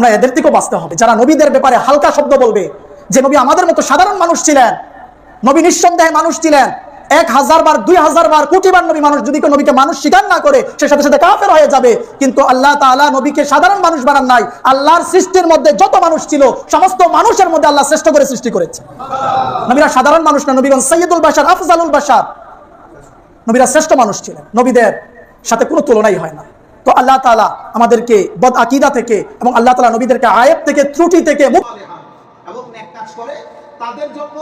আমরা এদের থেকেও বাঁচতে হবে। যারা নবীদের ব্যাপারে হালকা শব্দ বলবে, যে নবী আমাদের মতো সাধারণ মানুষ ছিলেন, নবী নিঃসন্দেহে মানুষ ছিলেন, এক হাজার বার, দুই হাজার বার, কোটি বার নবী মানুষ, যদি কেউ নবীকে মানুষ স্বীকার না করে, সে সাথে সাথে কাফের হয়ে যাবে। কিন্তু আল্লাহ তাআলা নবীকে সাধারণ মানুষ বানান নাই। আল্লাহর সৃষ্টির মধ্যে যত মানুষ ছিল, সমস্ত মানুষের মধ্যে আল্লাহ শ্রেষ্ঠ করে সৃষ্টি করেছে। নবীরা সাধারণ মানুষ না, নবীগণ সৈয়দুল বাশার, আফজালুল বাশার। নবীরা শ্রেষ্ঠ মানুষ ছিলেন। নবীদের সাথে কোনো তুলনাই হয় না। তো আল্লাহ তাআলা আমাদেরকে বদ আকিদা থেকে এবং আল্লাহ তাআলা নবীদেরকে আয়েব থেকে ত্রুটি থেকে এবং করে তাদের জন্য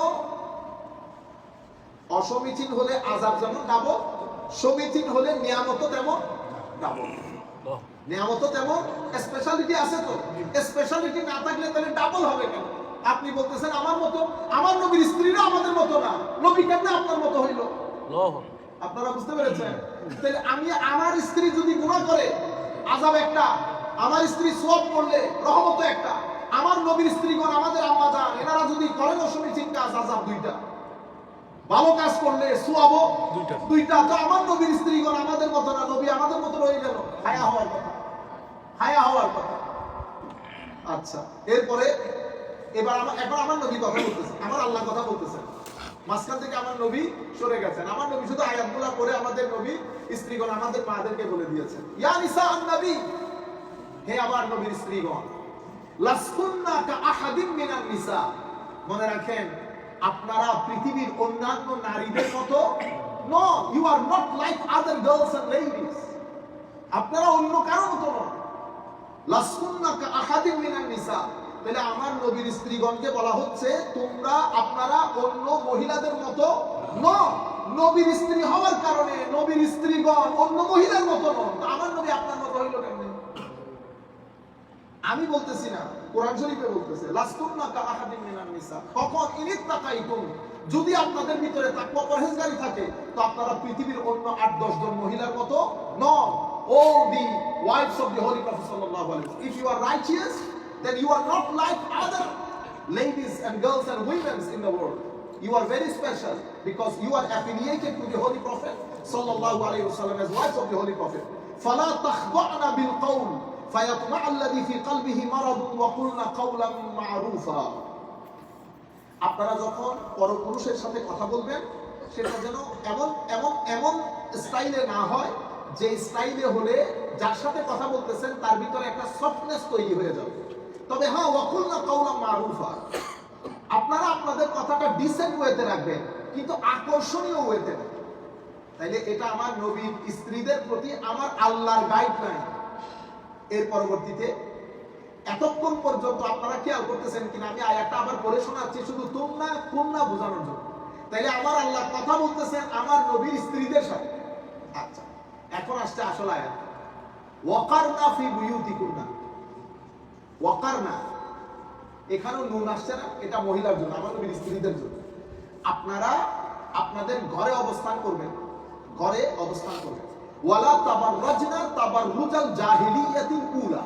অসমীচীন হলে আজাব যেমন ডাবল সমীচীন হলে নিয়ামত তেমন ডাবল নিয়ামত তেমন স্পেশালিটি আছে তো। স্পেশালিটি না থাকলে তাহলে ডাবল হবে কেন? আপনি বলতেছেন আমার মতো আমার নবীর স্ত্রীরা আমাদের মতো না। নবী কেমনে আপনার মতো হইল? আপনারা বুঝতে পেরেছেন? তাহলে আমি আমার স্ত্রী যদি গুনাহ করে আজাব একটা। আমার স্ত্রী সব করলে রহমত একটা। আমার নবীর স্ত্রীগণ আমাদের আম্মা যান এনারা যদি করেন অসমীচীন কাজ আজাব দুইটা। ভালো কাজ করলে সুয়াবো দুইটা। দুইটা। তো আমার নবীর স্ত্রীগণ আমাদের মতো না নবী আমাদের মতো রয়ে গেল। হায়া হওয়ার কথা। হায়া হওয়ার কথা। আচ্ছা এরপরে এবার আমার এবার আমার নবী কথা বলতেছে। আমার আল্লাহ কথা বলতেছে। মাঝখান থেকে আমার নবী সরে গেছেন। আমার নবী শুধু আয়াতগুলা করে আমাদের নবী স্ত্রীগণ, আমাদের মাদেরকে বলে দিয়েছেন। ইয়া নিসা নবী, হে আমার নবীর স্ত্রীগণ, লাসকুন্না কা আহাদিন মিনান নিসা। মনে রাখেন, আপনারা পৃথিবীর অন্যান্য নারীদের মতো no you are not like other girls and ladies আপনারা অন্য কারও মতো নন। লাসকুন্না কা আহাদিন মিনান নিসা। তাহলে আমার নবীর স্ত্রীগণকে বলা হচ্ছে, তোমরা আপনারা অন্য মহিলাদের মতো ন নবীর স্ত্রী হওয়ার কারণে নবীর স্ত্রীগণ অন্য মহিলার মতো নন আমার নবী আপনার মতো হইল কেমনে? আমি বলতেছি না, কোরআন শরীফে বলতেছে, লাস্তুন্না কা আহাদিন মিনান নিসা তখন ইনিত তাকাইতুম যদি আপনাদের ভিতরে তাকওয়া পরহেজগারি থাকে, তো আপনারা পৃথিবীর অন্য 8 10 জন মহিলার মতো none of the wives of the holy prophet সাল্লাল্লাহু আলাইহি ওয়াসাল্লাম if you are righteous then you are not like other ladies and girls and women in the world you are very special because you are affiliated to the holy prophet sallallahu alaihi wasallam as wives of the holy prophet فلا تخضعن بالقول فيطمع الذي في قلبه مرض وقلنا قولا معروفا আপনারা যখন পরপুরুষের সাথে কথা বলবেন সেটা যেন এমন এমন এমন স্টাইলে না হয় যে স্টাইলে হলে যার সাথে কথা বলতেছেন তার ভিতরে একটা সফটনেস তৈরি হয়ে যাবে তবে হ্যাঁ ওয়াকুল না কাউলা মারুফা। আপনারা আপনাদের কথাটা ডিসেন্ট ওয়েতে রাখবেন, কিন্তু আকর্ষণীয় ওয়েতে না তাইলে এটা আমার নবীর স্ত্রীদের প্রতি আমার আল্লাহর গাইডলাইন এর পরবর্তীতে, এতক্ষণ পর্যন্ত আপনারা খেয়াল করতেছেন কিনা, আমি আয়াতটা আবার পড়ে শোনাচ্ছি শুধু তুম না তোমরা কন্যা বোঝানোর জন্য। তাইলে আমার আল্লাহ কথা বলতেছেন আমার নবীর স্ত্রীদের সাথে। আচ্ছা এখন আসছে আসল আয়াত। ওয়াকারনা ফি বুয়ুতিকুন্না ওয়াকারনা। এখানেও নুন আসছে না, এটা মহিলার জন্য আমার নবীর স্ত্রীদের জন্য। আপনারা আপনাদের ঘরে অবস্থান করবেন, ঘরে অবস্থান করবেন। ওয়ালা তাবাররাজনা তাবাররুজাল জাহিলিয়াতিল উলা।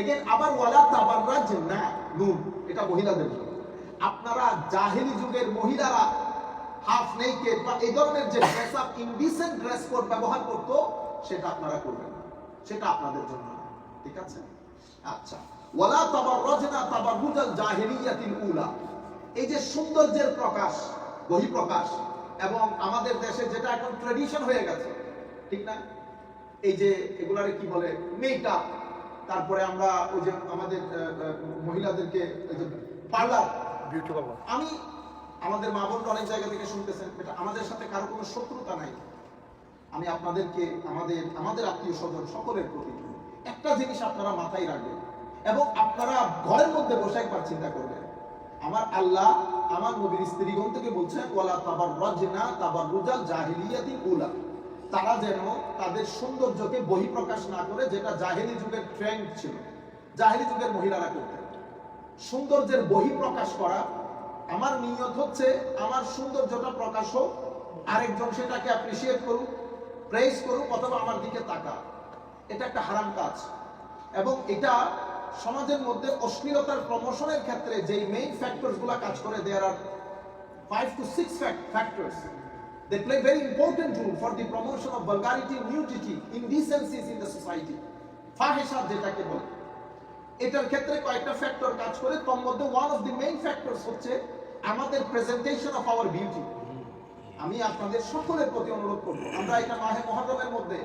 এগেন আবার ওয়ালা তাবাররাজনা নুন, এটা মহিলাদের জন্য। আপনারা জাহেলি যুগের মহিলারা, হাফ নেকেড বা এই ধরনের যে dress up indecent dress code ব্যবহার করতো, সেটা আপনারা করবেন সেটা আপনাদের জন্য ঠিক আছে? আচ্ছা। ওয়ালা তাবাররাজনা তাবাররুজাল জাহিলিয়াতিল উলা। এই যে সৌন্দর্যের প্রকাশ বহিঃপ্রকাশ এবং আমাদের দেশে যেটা এখন ট্রেডিশন হয়ে গেছে ঠিক না? এই যে এগুলারে কি বলে মেকআপ তারপরে আমরা ওই যে আমাদের মহিলাদেরকে পার্লার বিউটি পার্লার আমি আমাদের মা বোনরা অনেক জায়গা থেকে শুনতেছেন এটা আমাদের সাথে কারও কোনো শত্রুতা নাই। আমি আপনাদেরকে আমাদের আমাদের আত্মীয় স্বজন সকলের প্রতি একটা জিনিস আপনারা মাথায় রাখবেন এবং আপনারা ঘরের মধ্যে বসে একবার চিন্তা করবেন। আমার আল্লাহ আমার নবীর স্ত্রীগণ থেকে বলছেন, ওয়ালা তাবার রজনা তাবার রুজাল জাহিলিয়াতি উলা। তারা যেন তাদের সৌন্দর্যকে বহিঃপ্রকাশ না করে, যেটা জাহেলি যুগের ট্রেন্ড ছিল। জাহেলি যুগের মহিলারা করতেন। সৌন্দর্যের বহিঃপ্রকাশ করা আমার নিয়ত হচ্ছে, আমার সৌন্দর্যটা প্রকাশ হোক, আরেকজন সেটাকে অ্যাপ্রিসিয়েট করুক প্রেস করুক, অথবা আমার দিকে তাকা এটা একটা হারাম কাজ। এবং এটা সমাজের মধ্যে অশ্লীলতার প্রমোশনের ক্ষেত্রে যেই মেইন ফ্যাক্টরসগুলা কাজ করে there R in the society. ফাহেসা যেটাকে বলে। এটার ক্ষেত্রে কয়েকটা ফ্যাক্টর কাজ করে। মধ্যে one of the main factors হচ্ছে আমাদের প্রেজেন্টেশন অফ আওয়ার বিউটি আমি আপনাদের সকলের প্রতি অনুরোধ করব। আমরা এটা মাহে মহারমের মধ্যে,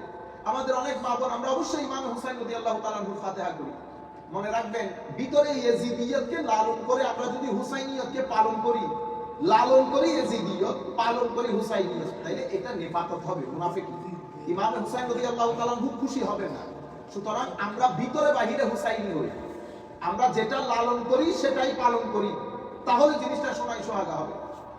আমাদের অনেক মা বোন আমরা অবশ্যই ইমাম হুসাইন নদী আল্লাহ তালাহুর ফাতেহা করি। মনে রাখবেন, ভিতরে ইয়েজিদিয়তকে লালন করে আমরা যদি হুসাইনিয়তকে পালন করি, লালন করি ইয়েজিদিয়ত, পালন করি হুসাইনিয়ত, তাইলে এটা নেফাকত হবে, মুনাফিক ইমাম হুসাইন নদী আল্লাহ তালাহু খুশি হবে না। সুতরাং আমরা ভিতরে বাহিরে হুসাইনি হই। আমরা যেটা লালন করি, সেটাই পালন করি। তাহলে জিনিসটা সময় সোহাগা হবে।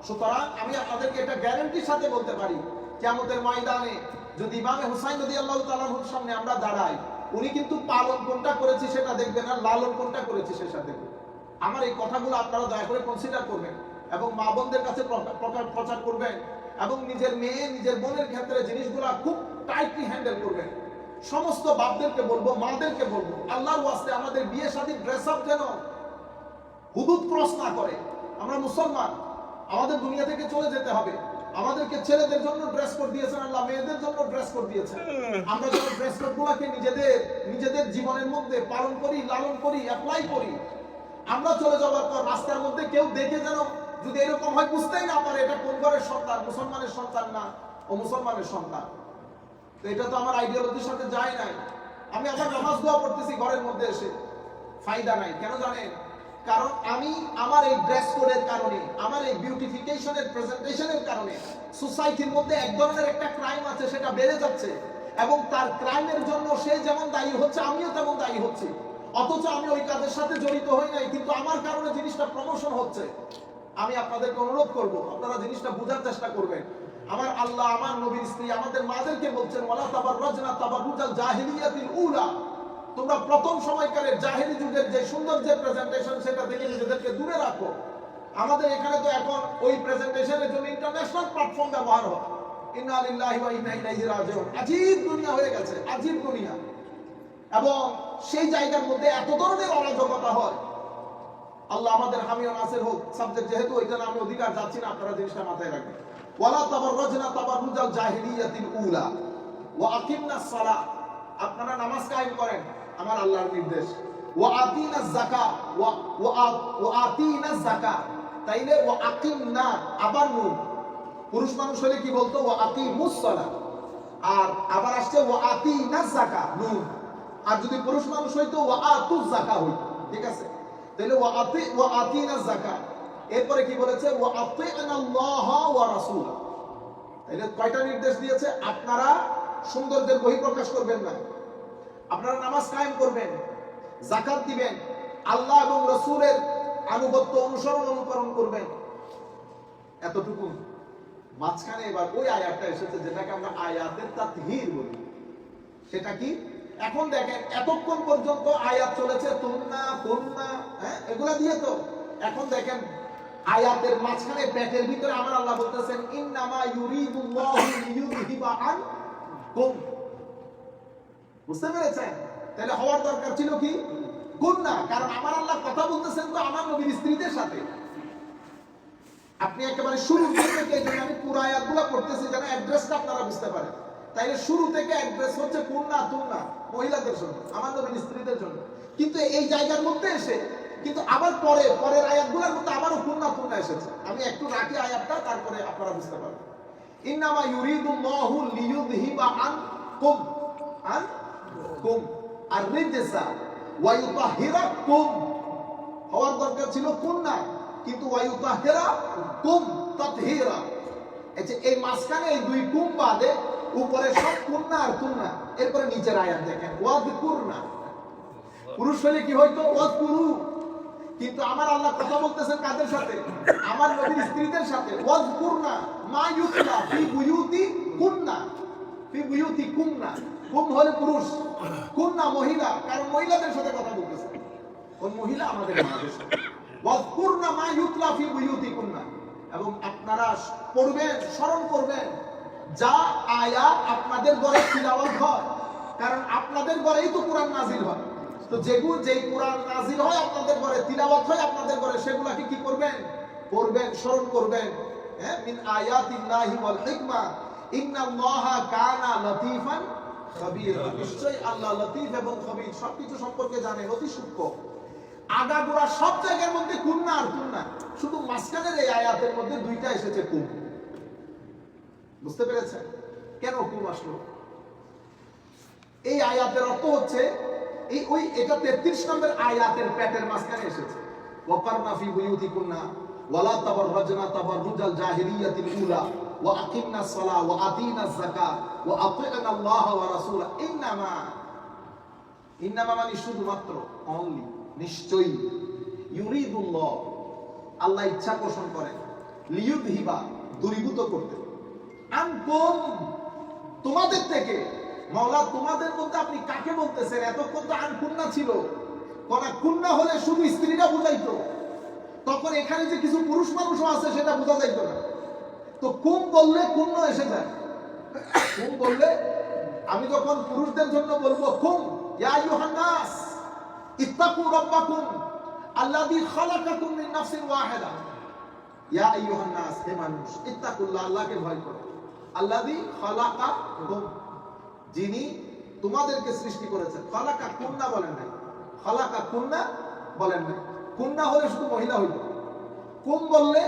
সুতরাং আমি আপনাদেরকে এটা গ্যারান্টির সাথে বলতে পারি কেমতের ময়দানে যদি ইমামে হুসাইন নদী আল্লাহ তালাহুর সামনে আমরা দাঁড়াই উনি কিন্তু পালন কোনটা করেছি সেটা দেখবেন না লালন কোনটা করেছি সেটা দেখবেন আমার এই কথাগুলো আপনারা দয়া করে কনসিডার করবেন এবং মা বোনদের কাছে প্রচার করবেন এবং নিজের মেয়ে, নিজের বোনের ক্ষেত্রে জিনিসগুলা খুব টাইটলি হ্যান্ডেল করবেন। সমস্ত বাপদেরকে বলব, মাদেরকে বলব, আল্লাহর ওয়াস্তে আমাদের বিয়ে শাদী ড্রেস আপ যেন হুদুদ ক্রস না করে। আমরা মুসলমান, আমাদের দুনিয়া থেকে চলে যেতে হবে। আমাদেরকে ছেলেদের জন্য ড্রেস কোড দিয়েছেন আল্লাহ, মেয়েদের জন্য ড্রেস কোড দিয়েছেন। আমরা যেন ড্রেস কোড গুলাকে নিজেদের নিজেদের জীবনের মধ্যে পালন করি, লালন করি অ্যাপ্লাই করি। আমরা চলে যাওয়ার পর রাস্তার মধ্যে কেউ দেখে যেন যদি এরকম হয় বুঝতেই না পারে এটা কোন ঘরের সন্তান, মুসলমানের সন্তান না, ও মুসলমানের সন্তান। তো এটা তো আমার আইডিওলজির সাথে যায় নাই। আমি আমার নামাজ দোয়া পড়তেছি ঘরের মধ্যে এসে। ফায়দা নাই, কেন জানেন? কারণ আমি আমার এই ড্রেস কোডের কারণে, আমার এই বিউটিফিকেশনের প্রেজেন্টেশনের কারণে সোসাইটির মধ্যে এক ধরনের একটা ক্রাইম আছে, সেটা বেড়ে যাচ্ছে। এবং তার ক্রাইমের জন্য সে যেমন দায়ী হচ্ছে, আমিও তেমন দায়ী হচ্ছি। অথচ আমি ওই কাজের সাথে জড়িত হই নাই, কিন্তু আমার কারণে জিনিসটা প্রমোশন হচ্ছে। আমি আপনাদেরকে অনুরোধ করব, আপনারা জিনিসটা বোঝার চেষ্টা করবেন। আমার আল্লাহ, আমার নবীর স্ত্রী আমাদের মাদেরকে বলছেন, ওয়ালা তাবাররাজনা তাবাররুজাল জাহিলিয়াতিল উলা। তোমরা প্রথম সময়কালের জাহেলি যুগের যে সুন্দর যে প্রেজেন্টেশন সেটা থেকে নিজেদেরকে দূরে রাখো। আমাদের এখানে তো এখন ওই প্রেজেন্টেশনের জন্য ইন্টারন্যাশনাল প্ল্যাটফর্ম ব্যবহার হয়। দুনিয়া হয়ে গেছে দুনিয়া। এবং সেই জায়গার মধ্যে এত ধরনের হয়। আল্লাহ আমাদের হোক যেহেতু অধিকার যাচ্ছি না আপনারা নামাজ কায়েম করেন আমার আল্লাহর নির্দেশ। ওয়া আতিনাজ যাকাত ওয়া ওয়া আ- ওয়া আতিনাজ যাকাত তাইলে ওয়া আবার নুন। পুরুষ মানুষ হলে কি বলতো? ওয়া আকিমুস সালাহ। আর আবার আসছে ওয়া আতিনাজ যাকাত নুন। আর যদি পুরুষ মানুষ হইতো ওয়া আতুজ যাকাত হইতো। ঠিক আছে? তাহলে ওয়া আতি ওয়া আতিনাজ যাকাত এরপরে কি বলেছে? ওয়া আতিনাল্লাহ ওয়া রাসূলা তাইলে কয়টা নির্দেশ দিয়েছে? আপনারা সৌন্দর্যের বহিঃপ্রকাশ করবেন না। আপনারা নামাজ কায়েম করবেন জাকাত দিবেন, আল্লাহ এবং রসুলের আনুগত্য অনুসরণ অনুকরণ করবেন। এতটুকু। মাঝখানে এবার ওই আয়াতটা এসেছে যেটাকে আমরা আয়াতের তাতহীর বলি। সেটা কি? এখন দেখেন, এতক্ষণ পর্যন্ত আয়াত চলেছে তুন্না তুন্না হ্যাঁ এগুলা দিয়ে তো। এখন দেখেন, আয়াতের মাঝখানে পেটের ভিতরে আমার আল্লাহ বলতেছেন, ইন্নামা ইউরিদুল্লাহু লিইউযহিবা আনকুম। বুঝতে পেরেছেন? তাহলে হওয়ার দরকার ছিল কি? গুন্না কারণ আমার আল্লাহ কথা বলতেছেন তো আমার নবীর স্ত্রীদের সাথে। আপনি একেবারে শুরু থেকে জন্য আমি পড়তেছি, যেন অ্যাড্রেসটা আপনারা বুঝতে পারেন। তাইলে শুরু থেকে অ্যাড্রেস হচ্ছে তুন্না মহিলাদের জন্য, আমার নবীর স্ত্রীদের জন্য। কিন্তু এই জায়গার মধ্যে এসে, কিন্তু আবার পরে, পরের আয়াতগুলোর মধ্যে আবারও কুন্না তুন্না এসেছে। আমি একটু রাখি আয়াতটা, তারপরে আপনারা বুঝতে পারবেন। ইন্নামা ইউরিদুল্লাহু লিইউযহিবা আনকুম। আনকুম আর রিজসা ওয়া ইউতাহিরাকুম হওয়ার দরকার ছিল কুন্না, কিন্তু ওয়া ইউতাহিরাকুম তাতহীরা। এই যে এই মাঝখানে এই দুই কুম বাদে উপরে সব কুন্না আর কুন্না। এরপরে নিচের আয়াত দেখেন, ওয়াযকুরনা। পুরুষ হলে কি হয়তো ওয়াযকুরু। কিন্তু আমার আল্লাহ কথা বলতেছেন কাদের সাথে? আমার নবীর স্ত্রীদের সাথে। ওয়াজকুরনা মা ইউতলা ফি বুয়ুতি কুন্না। ফি বুয়ুতি কুন্না। কুম হলে পুরুষ। কুন্না মহিলা? কারণ মহিলাদের সাথে কথা বলতেছে। কোন মহিলা আমাদের মাদের সাথে? ওয়াজকুরনা মা ইউতলা ফি এবং আপনারা পড়বেন, স্মরণ করবেন, যা আপনাদের ঘরে তিলাওয়াত হয়। কারণ আপনাদের ঘরেই তো কোরআন নাজিল হয়। তো যেগুলো যেই কোরআন নাজিল হয় আপনাদের ঘরে, তিলাওয়াত হয় আপনাদের ঘরে, সেগুলাকে কি করবেন? পড়বেন, স্মরণ করবেন। হ্যাঁ মিন আয়াতিল্লাহি ওয়াল হিকমা। ইন্নাল্লাহা কানা লতিফান নিশ্চয়ই আল্লাহ লতিফ এবং খবির সবকিছু সম্পর্কে জানেন অতি সূক্ষ্ম। আগাগোড়া সব জায়গার মধ্যে কুন্না আর কুন্না শুধু মাঝখানের এই আয়াতের মধ্যে দুইটা এসেছে কুম বুঝতে পেরেছেন? কেন কুম আসলো? এই আয়াতের অর্থ হচ্ছে, এই ওই এটা 33 নম্বর আয়াতের প্যাটের মাঝখানে এসেছে। ওয়াকারনা ফি বুয়ুতিকুন্না, ওয়ালা তাবাররাজনা তাবাররুজাল জাহিলিয়াতিল উলা। আতিনা যাকাত, ওয়া আতিনা আল্লাহ ওয়া রাসূলা। ইন্নামা ইন্নামা মানে শুধুমাত্র অনলি নিশ্চয়ই। ইউরিদুল্লাহ, আল্লাহ ইচ্ছা পোষণ করেন। লিয়ুদহিবা, দূরীভূত করতে। আনকুম, তোমাদের থেকে, মাওলা, তোমাদের মধ্যে আপনি কাকে বলতেছেন? এতক্ষণ তো আন কুন্না ছিল। কনা কুন্না হলে শুধু স্ত্রীরা বুঝাইতো। তখন এখানে যে কিছু পুরুষ মানুষও আছে, সেটা বোঝা যাইতো না। তো কুম বললে কুন্ন এসে যায়। কুম বললে, আমি যখন পুরুষদের জন্য বলব কুম, ইয়া আইয়ুহান নাস, ইত্তাকু রাব্বাকুম, আল্লাযী খালাকাকুম মিন নাফসিন ওয়াহিদা। ইয়া আইয়ুহান নাস, হে মানুষ, ইত্তাকুল্লাহ, আল্লাহকে ভয় করো। আল্লাযী খালাকাকুম, যিনি তোমাদেরকে সৃষ্টি করেছেন। খালাকা কুন্না বলেন নাই। খালাকা কুন্না বলেন নাই। কুন্না হলে শুধু মহিলা হইত কুম বললে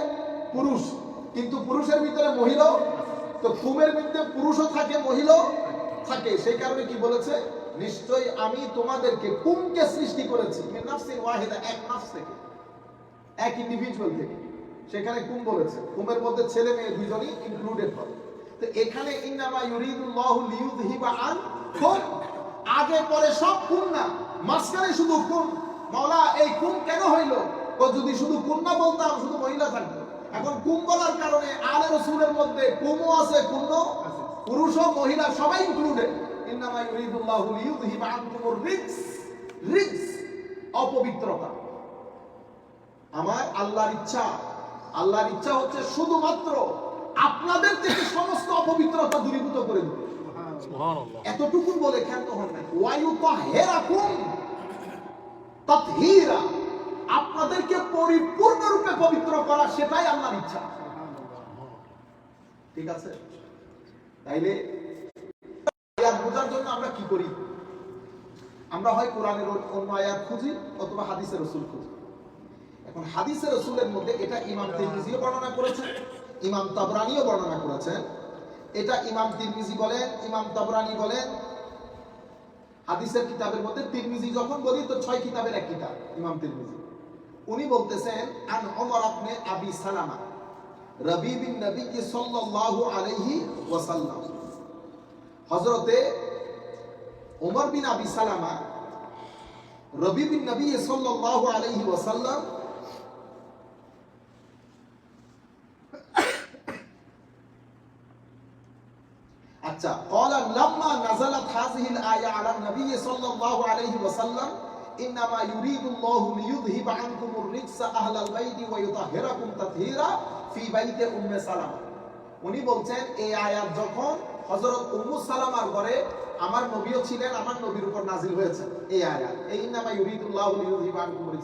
পুরুষ। কিন্তু পুরুষের ভিতরে মহিলাও তো কুমের মধ্যে পুরুষও থাকে, মহিলাও থাকে। সেই কারণে কি বলেছে? নিশ্চয়ই আমি তোমাদেরকে কুমকে সৃষ্টি করেছি। ওয়াহিদা, এক থেকে, এক ইন্ডিভিজুয়াল থেকে। সেখানে কুম বলেছে। কুমের মধ্যে ছেলে মেয়ে দুজনই ইনক্লুডেড হয় তো এখানে ইন্নামা ইউরিদুল্লাহু লিইউযহিবা আন কুম আগে পরে সব কুম না। মাঝখানে শুধু কুম মাওলা, এই কুম কেন হইল? ও যদি শুধু কুম না বলতাম, শুধু মহিলা থাকতো। এখন কুম বলার কারণে আলে রসুলের মধ্যে কুমও আছে কুন্ন পুরুষ ও মহিলা সবাই ইনক্লুডেড ইন্নামা ইউরিদুল্লাহু লিইউযহিবা আনকুমুর রিজস রিজস অপবিত্রতা। আমার আল্লাহর ইচ্ছা আল্লাহর ইচ্ছা হচ্ছে শুধুমাত্র আপনাদের থেকে সমস্ত অপবিত্রতা দূরীভূত করে দিবে এতটুকু বলে ক্ষান্ত হন নাই। ওয়ায়ু তাহেরাকুম তাতহীরা। আপনাদেরকে পরিপূর্ণরূপে পবিত্র করা সেটাই আল্লাহর ইচ্ছা। ঠিক আছে? তাইলে বোঝার জন্য আমরা কি করি? আমরা হয় কোরআনের অন্য আয়াত খুঁজি অথবা হাদিসের রসুল খুঁজি। এখন হাদিসের রসুলের মধ্যে এটা ইমাম তিরমিজিও বর্ণনা করেছেন, ইমাম তাবরানিও বর্ণনা করেছেন। এটা ইমাম তিরমিজি বলেন, ইমাম তাবরানি বলেন। হাদিসের কিতাবের মধ্যে তিরমিজি যখন বলি, তো ছয় কিতাবের এক কিতাব ইমাম তিরমিজি। উনি বলতেছেন আন ওমর আপনি আবি সালামা রবি বিন নবী সাল্লাল্লাহু আলাইহি ওয়াসাল্লাম হযরতে ওমর বিন আবি সালামা রবি বিন নবী সাল্লাল্লাহু আলাইহি ওয়াসাল্লাম আচ্ছা قال لما نزلت هذه الآية على النبي صلى الله عليه وسلم ইন্নামা ইউরিদুল্লাহু লিইউযহিবা আনকুমুর রিকসা আহলাল উনি বলছেন, এই আয়াত যখন হযরত উম্মু সালামার ঘরে আমার নবীও ছিলেন, আমার নবীর উপর নাজিল হয়েছে, এই আয়াত। এই ইন্নামা ইউরিদুল্লাহু লিইউযহিবা আনকুমুর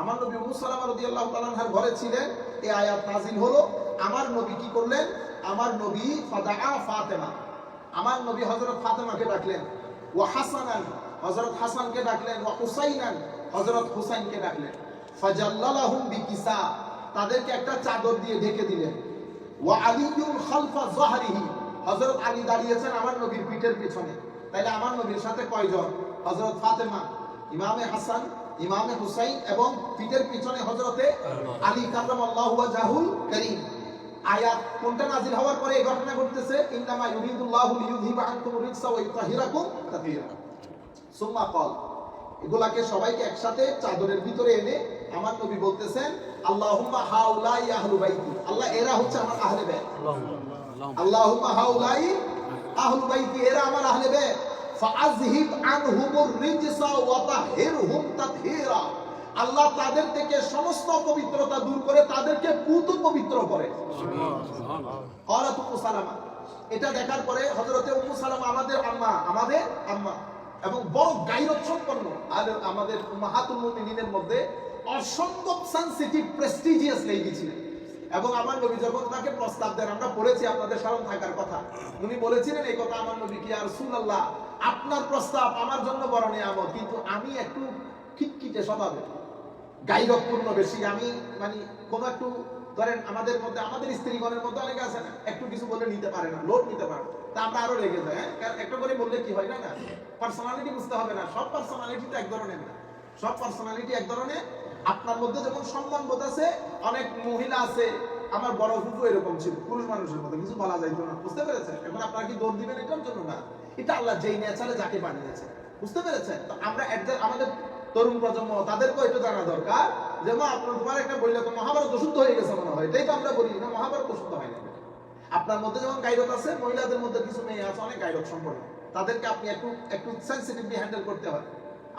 আমার নবী উম্মু সালামা রাদিয়াল্লাহু ঘরে ছিলেন, এই আয়াত নাজিল হলো, আমার নবী কি করলেন? আমার নবী ফাদাআ ফাতেমা। আমার নবী হযরত ফাতেমাকে ডাকলেন, ওয়া হাসানান হযরত হাসানকে ডাকলেন হুসাইনান হযরত হুসাইনকে ডাকলেন। ফাজাল্লালাহুম বিকিসা তাদেরকে একটা চাদর দিয়ে ঢেকে দিলেন। ওয়া আলিয়ুন খালফা যাহরিহি হযরত আলী দাঁড়িয়েছেন আমার নবীর পিঠের পিছনে। তাইলে আমার নবীর সাথে কয়জন? হযরত ফাতেমা ইমামে হাসান ইমামে হুসাইন এবং পিঠের পিছনে হযরতে আলী কার্রামাল্লাহু ওয়াজহুল করিম। আয়াত কোনটা নাজিল হওয়ার পরে এই ঘটনা ঘটতেছে? ইন্নামা ইউরিদুল্লাহু লিইউযহিবা আনকুম রিজসা ওয়া ইউতাহিরাকুম তাতহীরা সুম্মা কল। এগুলাকে সবাইকে একসাথে চাদরের ভিতরে এনে আমার নবী বলতেছেন আল্লাহুম্মা হাউলাই আহলু বাইতি। আল্লাহ এরা হচ্ছে আমার আহলে বাইত আল্লাহুম্মা হাউলাই আহলু বাইতি এরা আমার আহলে বাইত ফাআযহিব আনহুমুর রিজসা ওয়া তাহিরহুম তাতহীরা। আল্লাহ তাদের থেকে সমস্ত পবিত্রতা দূর করে তাদেরকে পুত পবিত্র করে। এটা দেখার পরে হযরতে উম্মু সালামা আমাদের আম্মা আমাদের আম্মা। এবং বড় গাইরত সম্পন্ন। আর আমাদের মুমিনিনের মধ্যে অসম্ভব সেনসিটিভ প্রেস্টিজিয়াস লেডি ছিলেন। এবং আমার নবী যখন তাকে প্রস্তাব দেন, আমরা পড়েছি আপনাদের স্মরণ থাকার কথা। উনি বলেছিলেন, এই কথা আমার নবী কি আর সুল্লাহ আপনার প্রস্তাব আমার জন্য বড় নিয়ামত। কিন্তু আমি একটু খিটখিটে স্বভাবে গাইরকপূর্ণ বেশি। আমি মানে কোনো একটু ধরেন আমাদের মধ্যে, আমাদের স্ত্রীগণের মধ্যে অনেকে আছে না, একটু কিছু বলে নিতে পারে না লোড নিতে পারে তা আমরা আরও রেগে যাই হ্যাঁ? একটা করে বললে কি হয়, না না? পার্সোনালিটি বুঝতে হবে না, সব পার্সোনালিটি তো এক ধরনের না। সব পার্সোনালিটি এক ধরনের। আপনার মধ্যে যখন সম্মান বোধ আছে, অনেক মহিলা আছে, আমার বড় হুকু এরকম ছিল, পুরুষ মানুষের মধ্যে কিছু বলা যাইতো না, বুঝতে পেরেছেন? এখন আপনারা কি দৌড় দিবেন এটার জন্য না? এটা আল্লাহ যেই নেচারে যাকে বানিয়েছে, বুঝতে পেরেছেন? তো আমরা আমাদের তরুণ প্রজন্ম, তাদেরকেও একটু জানা দরকার যে, মা, আপনার তোমার একটা বললে তো মহাভারত অশুদ্ধ হয়ে গেছে মনে হয়। এটাই তো আমরা বলি না মহাভারত অশুদ্ধ হয় না। আপনার মধ্যে যেমন গাইরত আছে, মহিলাদের মধ্যে কিছু মেয়ে আছে, অনেক গাইরত সম্পন্ন। তাদেরকে আপনি একটু একটু সেন্সিটিভলি হ্যান্ডেল করতে হয়।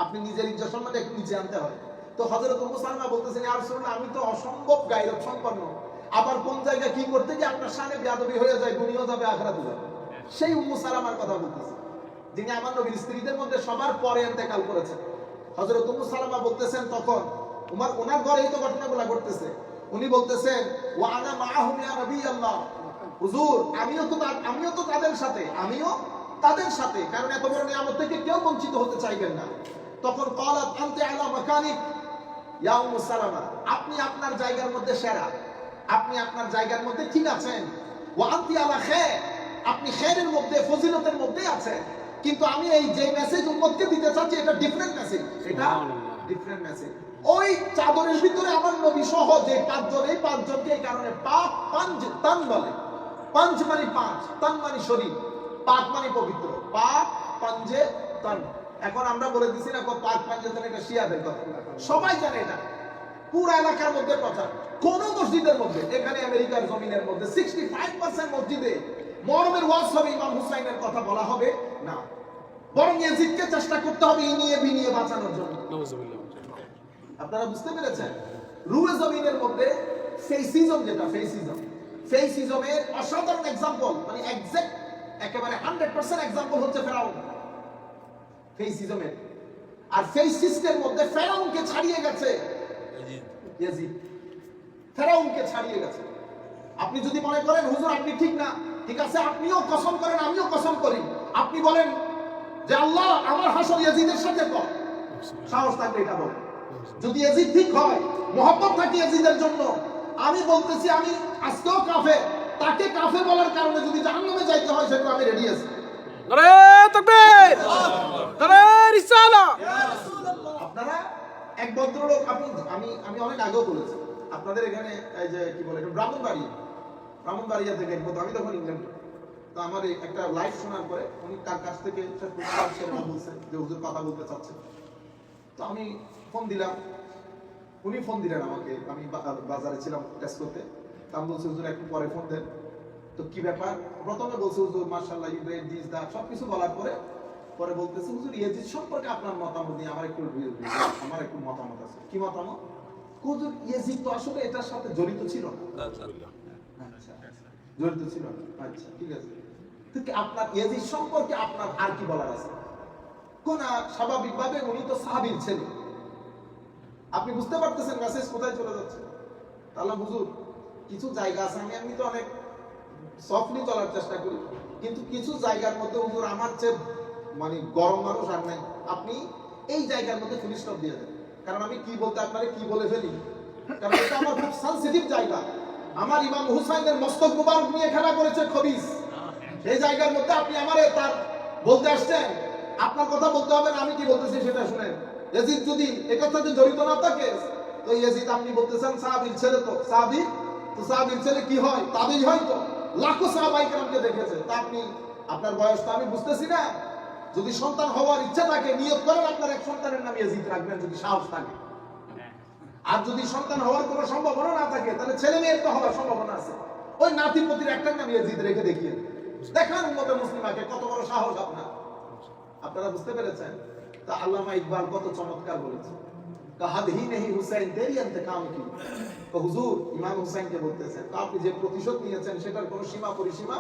আপনি নিজের ইজ্জত সম্মানটা একটু নিচে আনতে হয়। তো হযরত উম্মু সালমা বলতেছেন আর শুনুন আমি তো অসম্ভব গাইরত সম্পন্ন। আবার কোন জায়গায় কি করতে গিয়ে আপনার সামনে বিয়াদবি হয়ে যায় দুনিয়া যাবে আখরাতে যাবে? সেই উম্মু সালামার কথা বলতেছে। যিনি আমার নবীর স্ত্রীদের মধ্যে সবার পরে ইন্তেকাল করেছেন। উম্মু সালামা বলতেছেন তখন, উমার ওনার তো ঘটনাগুলো ঘটতেছে। উনি বলতেছেন, ওয়া আনা মাআহুম ইয়া আল্লাহ হুজুর, আমিও তো আমিও তো তাদের সাথে, আমিও তাদের সাথে, কারণ এত বড় নিয়ামত থেকে কেউ বঞ্চিত হতে চাইবেন না। তখন ক্বালাত, আনতি আলা মাকানিক। ইয়া সালামা, আপনি আপনার জায়গার মধ্যে সেরা। আপনি আপনার জায়গার মধ্যে ঠিক আছেন। ওয়া আনতি আলা খায়র আপনি খেরের মধ্যে, ফজিলতের মধ্যে আছেন। কিন্তু আমি এই যে মেসেজ উম্মতকে দিতে চাচ্ছি এটা ডিফারেন্ট মেসেজ এটা ডিফারেন্ট মেসেজ ওই চাদরের ভিতরে আমার নবী সহ যে পাঁচজন এই পাঁচজনকে এই কারণে পাক পাঞ্জ তান বলে। পাঞ্জ মানে পাঁচ তান মানে শরীর। পাক মানে পবিত্র। পাক পাঞ্জে তান। এখন আমরা বলে দিছি না পাক পাঞ্জে তান এটা শিয়াদের কথা। সবাই জানে এটা। পুরো এলাকার মধ্যে প্রচার। কোন মসজিদের মধ্যে এখানে আমেরিকার জমিনের মধ্যে সিক্সটি ফাইভ পার্সেন্ট মসজিদে মরমের ওয়াজ হবে ইমাম হুসাইনের কথা বলা হবে না। বরং ইয়াজিদকে চেষ্টা করতে হবে ইনিয়ে বিনিয়ে বাঁচানোর জন্য। আপনারা বুঝতে পেরেছেন? রুয়ে জমিনের মধ্যে ফেসিজম যেটা ফেসিজম। ফেসিজমের অসাধারণ এক্সাম্পল মানে এক্সাক্ট একেবারে হান্ড্রেড পার্সেন্ট এক্সাম্পল হচ্ছে ফেরাউন। ফেসিজমের। আর ফেসিস্টের মধ্যে ফেরাউনকে ছাড়িয়ে গেছে ইয়াজিদ। ফেরাউনকে ছাড়িয়ে গেছে। আপনি যদি মনে করেন হুজুর আপনি ঠিক না। ঠিক আছে আপনিও কসম করেন আমিও কসম করি। আপনি বলেন যে আল্লাহ আমার হাসর ইয়াজিদের সাথে কর। সাহস থাকবে এটা বলেন যদি এজিদ ঠিক হয় মোহাম্মত থাকে এজিদের জন্য আমি বলতেছি আমি আজকেও কাফে তাকে কাফে বলার কারণে যদি জাহান্নামে যাইতে হয় সেটা আমি রেডি আছি। আপনারা এক ভদ্রলোক আপনি আমি আমি অনেক আগেও বলেছি আপনাদের এখানে এই যে কি বলে এটা ব্রাহ্মণবাড়িয়া ব্রাহ্মণবাড়িয়া থেকে আমি তখন ইংল্যান্ডে। তো আমার একটা লাইভ শোনার পরে উনি তার কাছ থেকে বলছেন যে হুজুর কথা বলতে চাচ্ছেন তো আমি ফোন দিলাম। উনি ফোন দিলেন আমাকে। আমি বাজারে ছিলাম টেস্ট করতে। বলছি, হুজুর, একটু পরে ফোন দেন। তো কি ব্যাপার? প্রথমে বলছে, হুজুর মার্শাল্লাহ গ্রেট দিস দ্যাট সব কিছু বলার পরে পরে বলতেছে, হুজুর ইয়াজিদ সম্পর্কে আপনার মতামত নিয়ে আমার একটু আমার একটু মতামত আছে। কি মতামত? হুজুর ইয়াজিদ তো আসলে এটার সাথে জড়িত ছিল না। জড়িত ছিল। আচ্ছা ঠিক আছে। তো আপনার ইয়াজিদ সম্পর্কে আপনার আর কি বলার আছে? কোন স্বাভাবিকভাবে উনি তো সাহাবীর ছেলে। আপনি বুঝতে পারতেছেন মেসেজ কোথায় চলে যাচ্ছে? তাহলে হুজুর, কিছু জায়গা আছে, আমি আমি তো অনেক সফটলি চলার চেষ্টা করি। কিন্তু কিছু জায়গার মধ্যে হুজুর আমার চেয়ে মানে গরম মানুষ আর নাই। আপনি এই জায়গার মধ্যে ফুল স্টপ দিয়ে দেন। কারণ আমি কি বলতে আপনারে কি বলে ফেলি? কারণ এটা আমার খুব সেন্সিটিভ জায়গা। আমার ইমাম হুসাইনের মস্তক মুবারক নিয়ে খেলা করেছে খবিস। সেই জায়গার মধ্যে আপনি আমারে তার বলতে আসছেন। আপনার কথা বলতে হবে না, আমি কি বলতেছি সেটা শুনেন। ইয়াজিদ যদি একথার সাথে জড়িত না থাকে, তো ইয়াজিদ আপনি বলতেছেন সাহাবীর ছেলে তো। সাহাবী? তো সাহাবীর ছেলে কি হয়? তাবিজ হয় তো। লাখো সাহাবাই কেরামকে দেখেছে। তা আপনি, আপনার বয়স তো আমি বুঝতেছি না। যদি সন্তান হওয়ার ইচ্ছা থাকে, নিয়োগ করেন আপনার এক সন্তানের নাম ইয়াজিদ রাখবেন, যদি সাহস থাকে। আর যদি সন্তান হওয়ার কোনো সম্ভাবনা না থাকে, তাহলে ছেলে মেয়ের তো হওয়ার সম্ভাবনা আছে। ওই নাতিপতির একটা নাম জিদ রেখে দেখিয়ে দেখান উম্মতে মুসলিমাকে, কত বড় সাহস আপনার। আপনারা বুঝতে পেরেছেন? তা আল্লামা ইকবাল কত চমৎকার বলেছে। আপনি প্রতিশোধ নিয়েছেন, সেটার কোনো সীমা পরিসীমা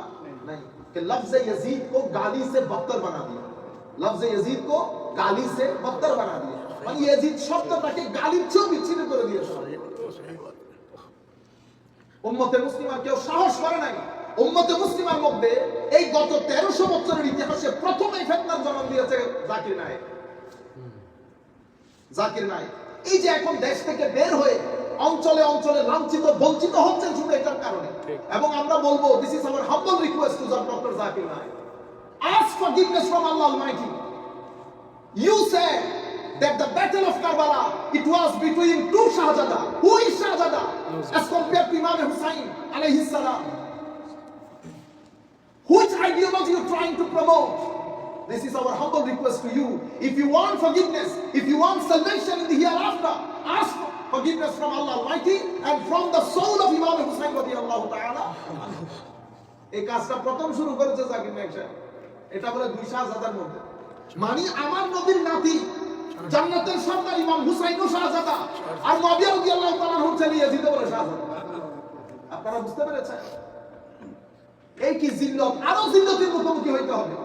নাই। কো গালি সে বানা কো গালি সে বদতর বানা বিচ্ছিন্ন করে দিয়েছে। কেউ সাহস করে নাই। মধ্যে এই গত তেরোশো ইতিহাসে জন্ম দিয়েছে জাকির নায়ক। এই যে এখন দেশ থেকে বের হয়ে অঞ্চলে অঞ্চলে লাঞ্ছিত, বঞ্চিত হচ্ছেন শুধু এটার কারণে। এবং আমরা বলব দিস ইস আমার humble request to doctor Zakir Naik ask forgiveness from Allah almighty you said that the battle of Karbala it was between two Shahzada who is Shahzada as compared to Imam Hussein alayhi salam which ideology are you trying to promote this is our humble request to you if you want forgiveness if you want salvation in the hereafter ask forgiveness from Allah Almighty and from the soul of Imam Hussein radiallahu ta'ala এই কাজটা প্রথম শুরু করেছে জাকির নায়েক সাহেব এটা বলে দুই শাহজাদার মধ্যে মানে আমার নবীর নাতি জান্নাতের সর্দার ইমাম হুসাইন ও শাহজাদা আর নবিয়া রাদিয়াল্লাহু তাআলা হচ্ছে ইয়াজিদ বলে শাহজাদা। আপনারা বুঝতে পেরেছেন? এই কি জিল্লত? আরও জিল্লতের মুখোমুখি হইতে হবে?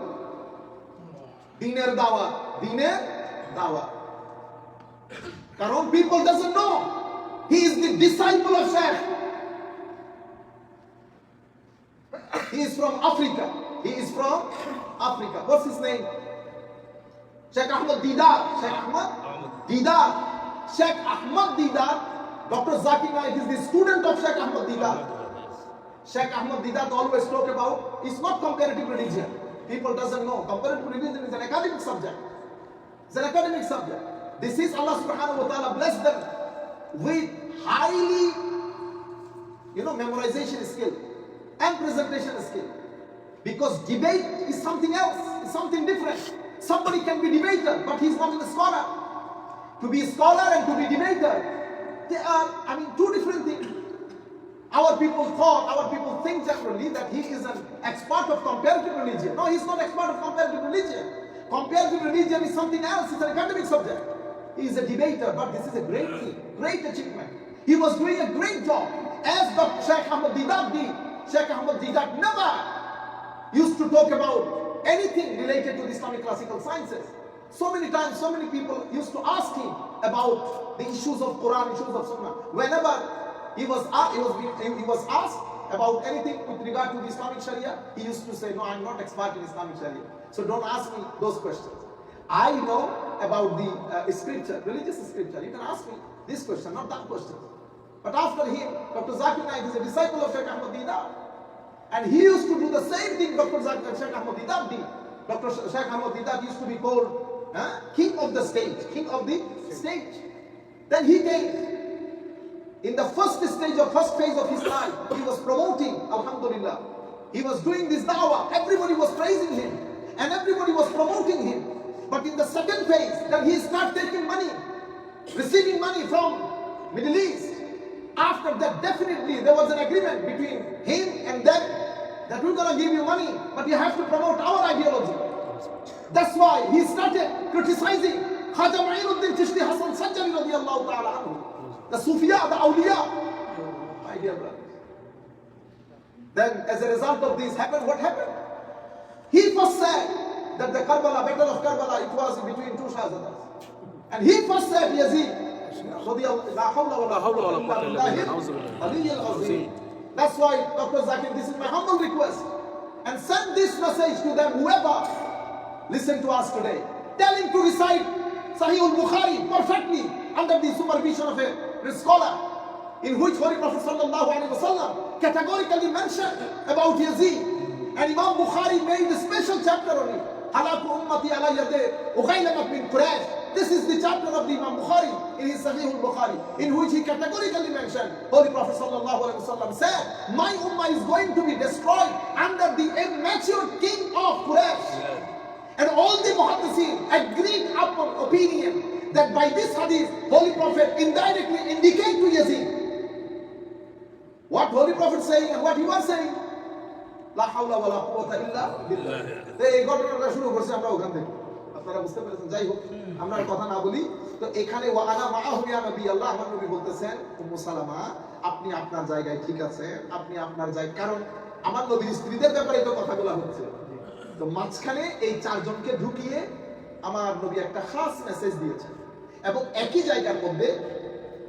দিনের দাওয়া দিনের দাওয়া কারণ people doesn't know he is the disciple of sheikh He is from Africa. He is from Africa. What's his name? Sheikh Ahmad Didar. Sheikh Ahmad Didar. Sheikh Ahmad Didar. Dr. Zakir Naik is the student of Sheikh Ahmad Didar. Sheikh Ahmad Didat always talk about it's not comparative religion. People doesn't know. Comparative religion is an academic subject. It's an academic subject. This is Allah subhanahu wa ta'ala bless them with highly you know, memorization skill and presentation skill. Because debate is something else, it's something different. Somebody can be debater, but he's not a scholar. To be a scholar and to be debater, they are, I mean, two different things. Our people thought, our people think generally that he is an expert of comparative religion. No, he's not expert of comparative religion. Comparative religion is something else, it's an academic subject. He is a debater, but this is a great thing, great achievement. He was doing a great job. As Dr. Sheikh Ahmad Didat did, Sheikh Ahmad Didat never used to talk about anything related to the Islamic classical sciences. So many times, so many people used to ask him about the issues of Quran, issues of Sunnah. Whenever he was, he was, he was asked about anything with regard to the Islamic Sharia, he used to say, no, I'm not expert in Islamic Sharia. So don't ask me those questions. I know about the uh, scripture, religious scripture. You can ask me this question, not that question. But after him, Dr. Zakir Naik is a disciple of Sheikh Ahmad Didat. And he used to do the same thing Dr. Sheikh Ahmad Didat did. Dr. Sh- Sheikh Ahmad Didat used to be called huh, king of the stage, king of the stage. Then he came. In the first stage of first phase of his life, he was promoting, Alhamdulillah. He was doing this dawah. Everybody was praising him. And everybody was promoting him. But in the second phase, then he started taking money, receiving money from Middle East. After that, definitely there was an agreement between him and them that we're gonna give you money, but you have to promote our ideology. That's why he started criticizing Khaja Ma'inuddin Chishti Hassan radiallahu ta'ala anhu. The Sufiya, the awliya. My dear. Then as a result of this happened, what happened? He first said that the Karbala, battle of Karbala, it was between two Shahzadas. And he first said, Yazid, That's why, Dr. Zakir, this is my humble request. And send this message to them, whoever listen to us today. Tell him to recite Sahih al-Bukhari perfectly under the supervision of a scholar in which Holy Prophet categorically mentioned about Yazid. And Imam Bukhari made a special chapter on it. This is the chapter of the Imam Bukhari in his Sahih al-Bukhari in which he categorically mentioned Holy Prophet sallallahu alaihi wasallam said, my ummah is going to be destroyed under the immature king of Quraysh. And all the muhaddisin agreed upon opinion that by this hadith, Holy Prophet indirectly indicate to Yazid what Holy Prophet saying and what he was saying. লা হাওলা ওয়ালা কুওয়াতা ইল্লা বিল্লাহ। তো এই ঘটনাটা শুরু করছি আমরা ওখান থেকে আপনারা বুঝতে পেরেছেন? যাই হোক আমরা কথা না বলি। তো এখানে ওয়া আনা মাআহু ইয়া নবী আল্লাহ আমার নবী বলতেছেন উম্মু সালামা আপনি আপনার জায়গায় ঠিক আছেন? আপনি আপনার জায়গায় কারণ আমার নবীর স্ত্রীদের ব্যাপারে তো কথাগুলো হচ্ছে। তো মাঝখানে এই চারজনকে ঢুকিয়ে আমার নবী একটা খাস মেসেজ দিয়েছেন। এবং একই জায়গার মধ্যে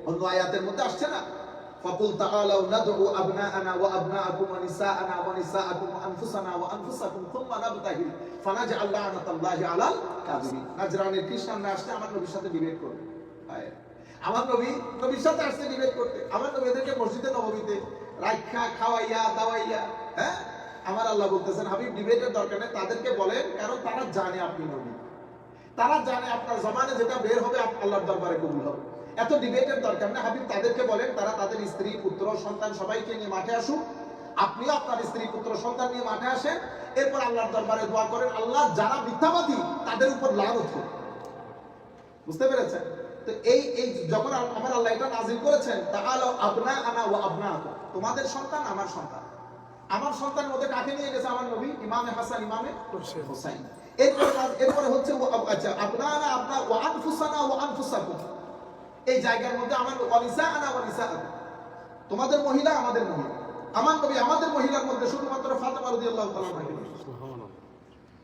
অন্য আয়াতের মধ্যে আসছে না? فقل تعالوا ندعو أبناءنا وأبناءكم ونساءنا ونساءكم وأنفسنا وأنفسكم ثم نبتهل فنجعل لعنة الله على الكاذبين নাজরানের খ্রিস্টানরা আসছে আমার নবীর সাথে ডিবেট করবে হায়। আমার নবী নবীর সাথে আসছে ডিবেট করতে আমার নবী এদেরকে মসজিদে নবমীতে রাখা খাওয়াইয়া দাওয়াইয়া হ্যাঁ আমার আল্লাহ বলতেছেন হাবিব ডিবেটের দরকার নেই তাদেরকে বলেন কারণ তারা জানে আপনি নবী তারা জানে আপনার জমানে যেটা বের হবে আপ- আল্লাহর দরবারে কবুল হবে এত ডিবেটের দরকার না। হাবিব তাদেরকে বলেন তারা তাদের স্ত্রী পুত্র সন্তান সবাইকে নিয়ে মাঠে আসুক। আপনিও আপনার স্ত্রী পুত্র সন্তান নিয়ে মাঠে আসেন। এরপর আল্লাহর দরবারে দোয়া করেন আল্লাহ যারা মিথ্যাবাদী তাদের উপর লানত হোক বুঝতে পেরেছেন? তো এই এই যখন আমার আল্লাহ এটা নাজিল করেছেন তাহলে আপনা আনা ও আপনা তোমাদের সন্তান আমার সন্তান। আমার সন্তানের মধ্যে কাকে নিয়ে গেছে আমার নবী? ইমামে হাসান ইমামে হোসাইন। এরপরে এরপরে হচ্ছে আচ্ছা আপনা আনা আপনা ও আনফুসানা ও আনফুসাকুম। এই জায়গার মধ্যে আমার অনিসা আনা অনিসা তোমাদের মহিলা আমাদের মহিলা। আমার নবী আমাদের মহিলার মধ্যে শুধুমাত্র ফাতেমা রাদিয়াল্লাহু তাআলা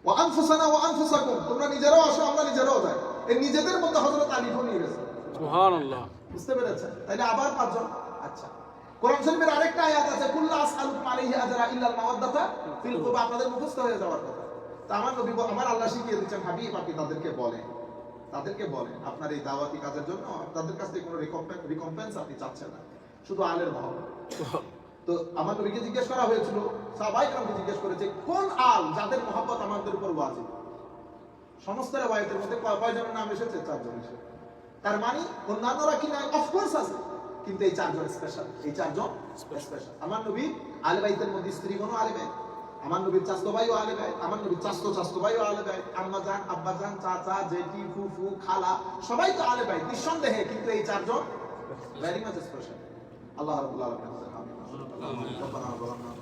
ও আনফুসানা আনফুসাকুম। তোমরা নিজেরাও আসো আমরা নিজেরাও যাই। এই নিজেদের মধ্যে হযরত নিয়ে গেছে সুবহানাল্লাহ। বুঝতে পেরেছেন? তাইলে আবার পাঁচজন? আচ্ছা। কোরআন শরীফের আরেকটা আয়াত আছে কুল্লা আসআলুকুম আলাইহি আজরা ইল্লাল মাওয়াদ্দাতা ফিল কুরবা। আপনাদের মুখস্থ হয়ে যাওয়ার কথা। তা আমার নবী আমার আল্লাহ শিখিয়ে দিচ্ছেন হাবিব আপনি তাদেরকে বলেন। তাদেরকে বলেন আপনার এই দাওয়াতি কাজের জন্য তাদের কাছ থেকে কোনো রিকম্পেন্স আপনি চাচ্ছেন না। শুধু আলের মহব্বত তো আমার নবীকে জিজ্ঞেস করা হয়েছিল, সবাই আমাকে জিজ্ঞেস করেছে, কোন আল যাদের মহব্বত আমাদের উপর ওয়াজিব? সমস্ত রেওয়ায়তের মধ্যে কয়- কয়জনের নাম এসেছে? চারজন এসেছে। তার মানে অন্যান্যরা কি নাই অফকোর্স আছে। কিন্তু এই চারজন স্পেশাল এই চারজন স্পেশাল আমার নবী আলে বাইতের মধ্যে স্ত্রী কোনো আলে ভাই আমার নবীর চাস্তো ভাইও আলে ভাই আমার নবীর চাস্ত চাস্তো ভাইও আলে ভাই আম্মা যান আব্বা যান চাচা জেঠি ফুফু খালা সবাই তো আলে ভাই নিঃসন্দেহে কিন্তু এই চারজন ভেরি মাচ স্পেশাল আল্লাহ রাব্বুল আলামিন রব্বানা।